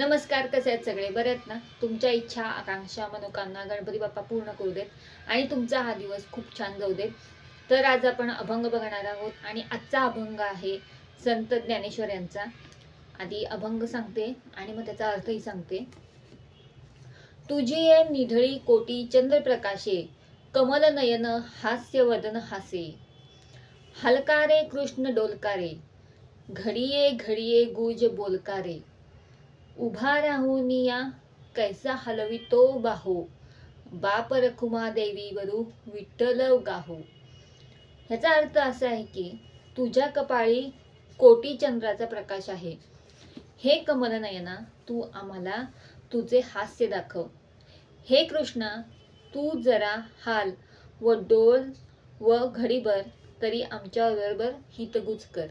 नमस्कार कसे आहेत सगळे? बरे आहेत ना? तुमच्या इच्छा आकांक्षा मनोकामना गणपती बाप्पा पूर्ण करू देत आणि तुमचा हा दिवस खूप छान जाऊ देत. तर आज आपण अभंग बघणार आहोत आणि आजचा अभंग आहे संत ज्ञानेश्वर यांचा. आधी अभंग सांगते आणि मग त्याचा अर्थही सांगते. तुझी ये निधळी कोटी चंद्रप्रकाशे कमल नयन हास्य वदन हासे. हलकारे कृष्ण डोलकारे घडिये घडिये गुज बोलकारे उभा राहून या कैसा हलवितो बाहो. बाप रखुमा देवी वरू विठ्ठल गाहो. ह्याचा अर्थ असा आहे की तुझ्या कपाळी कोटी चंद्राचा प्रकाश आहे. हे कमलनयना तू आम्हाला तुझे हास्य दाखव. हे कृष्णा तू जरा हाल व डोल व घडीभर तरी आमच्याबरोबर हितगुज कर.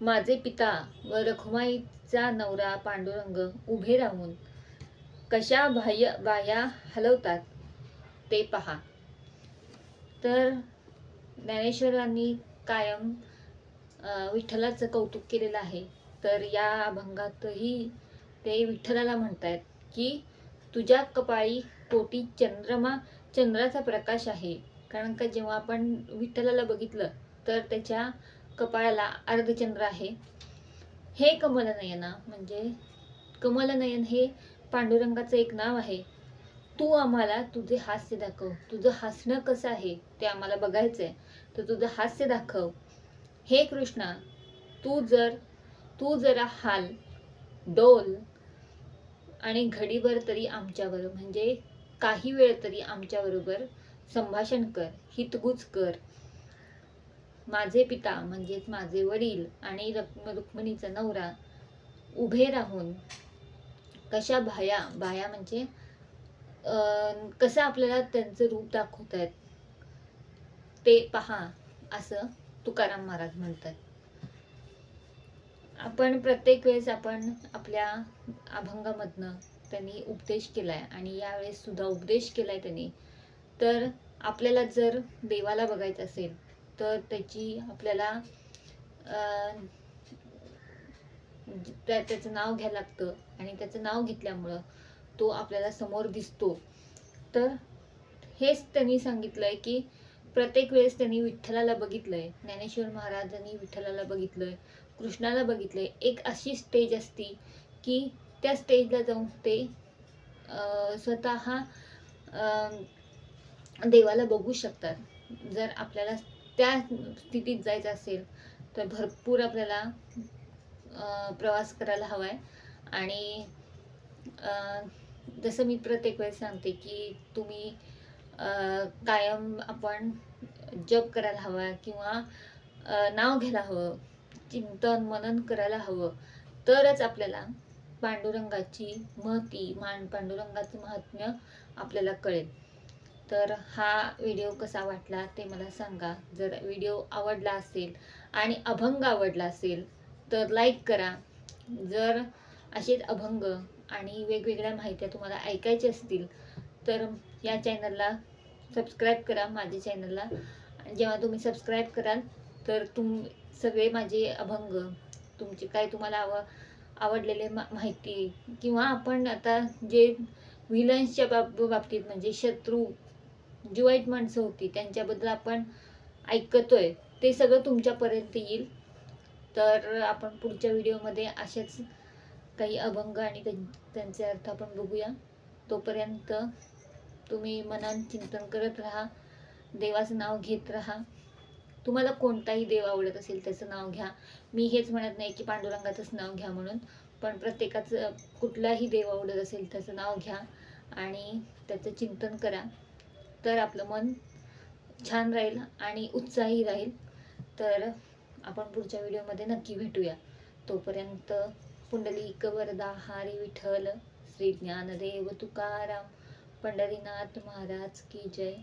माझे पिता व रखुमाईचा नवरा पांडुरंग उभे राहून कशा बाह्य बाह्या हलवतात ते पहा. तर ज्ञानेश्वरांनी कायम विठ्ठलाचं कौतुक केलेलं आहे. तर या अभंगातही ते विठ्ठलाला म्हणतायत की तुझ्या कपाळी कोटी चंद्रमा चंद्राचा प्रकाश आहे. कारण का जेव्हा आपण विठ्ठलाला बघितलं तर त्याच्या कपाळाला अर्धचंद्र आहे. हे कमलनयना म्हणजे कमलनयन हे पांडुरंगाचं एक नाव आहे. तू आम्हाला तुझे हास्य दाखव. तुझं हसणं कसं आहे ते आम्हाला बघायचं आहे तर तुझं हास्य दाखव. हे कृष्णा तू जर तू जरा हाल डोल आणि घडीवर तरी आमच्यावर म्हणजे काही वेळ तरी आमच्याबरोबर संभाषण कर हितगुज कर. माझे पिता म्हणजेच माझे वडील आणि रक्म रुक्मिणीचा नवरा उभे राहून कशा भाया भाया म्हणजे अं, कसं आपल्याला त्यांचं रूप दाखवत आहेत ते पहा असं तुकाराम महाराज म्हणतात. आपण प्रत्येक वेळेस आपण आपल्या अभंगामधनं त्यांनी उपदेश केलाय आणि यावेळेस सुद्धा उपदेश केलाय त्यांनी. तर आपल्याला जर देवाला बघायचं असेल तर त्याची आपल्याला अं, त्या त्याचं नाव घ्यायला लागतं. आणि त्याचं नाव घेतल्यामुळं तो आपल्याला समोर दिसतो. तर हेच त्यांनी सांगितलंय की प्रत्येक वेळेस त्यांनी विठ्ठलाला बघितलंय. ज्ञानेश्वर महाराजांनी विठ्ठलाला बघितलंय. कृष्णाला बघितलंय. एक अशी स्टेज असती की त्या स्टेजला जाऊन ते अं, स्वतः अं, देवाला बघू शकतात. जर आपल्याला त्या स्थितीत जायचं असेल तर भरपूर आपल्याला प्रवास करायला हवा आहे आणि जसं मी प्रत्येक वेळेस सांगते की तुम्ही अं, कायम आपण जप करायला हवा किंवा नाव घ्यायला हवं चिंतन मनन करायला हवं तरच आपल्याला पांडुरंगाची महती मान पांडुरंगाचं महात्म्य आपल्याला कळेल. तर हा व्हिडिओ कसा वाटला ते मला सांगा. जर व्हिडिओ आवडला असेल आणि अभंग आवडला असेल तर लाईक करा. जर असेच अभंग आणि वेगवेगळ्या माहित्या तुम्हाला ऐकायच्या असतील तर या चॅनलला सबस्क्राईब करा माझ्या चॅनलला आणि जेव्हा तुम्ही सबस्क्राईब कराल तर तुम सगळे माझे अभंग तुमचे काय तुम्हाला आव आवडलेले मा माहिती किंवा आपण आता जे व्हिलन्सच्या बाब बाबतीत म्हणजे शत्रू जी वाईट माणसं होती त्यांच्याबद्दल आपण ऐकतोय. ते सगळं तुमच्यापर्यंत येईल. तर आपण पुढच्या व्हिडिओमध्ये असेच काही अभंग आणि त्यां- त्यांचे अर्थ आपण बघूया. तोपर्यंत तुम्ही मनान चिंतन करत राहा. देवाचं नाव घेत राहा. तुम्हाला कोणताही देव आवडत असेल त्याचं नाव घ्या. मी हेच म्हणत नाही की पांडुरंगाचंच नाव घ्या म्हणून पण प्रत्येकाचं कुठलाही देव आवडत असेल त्याचं नाव घ्या आणि त्याचं चिंतन करा. तर आपलं मन छान राहील आणि उत्साही राहील. तर आपण पुढच्या व्हिडिओमध्ये नक्की भेटूया. तोपर्यंत पुंडलिक वरदा हारी विठ्ठल श्री ज्ञानदेव तुकाराम पंढरीनाथ महाराज की जय.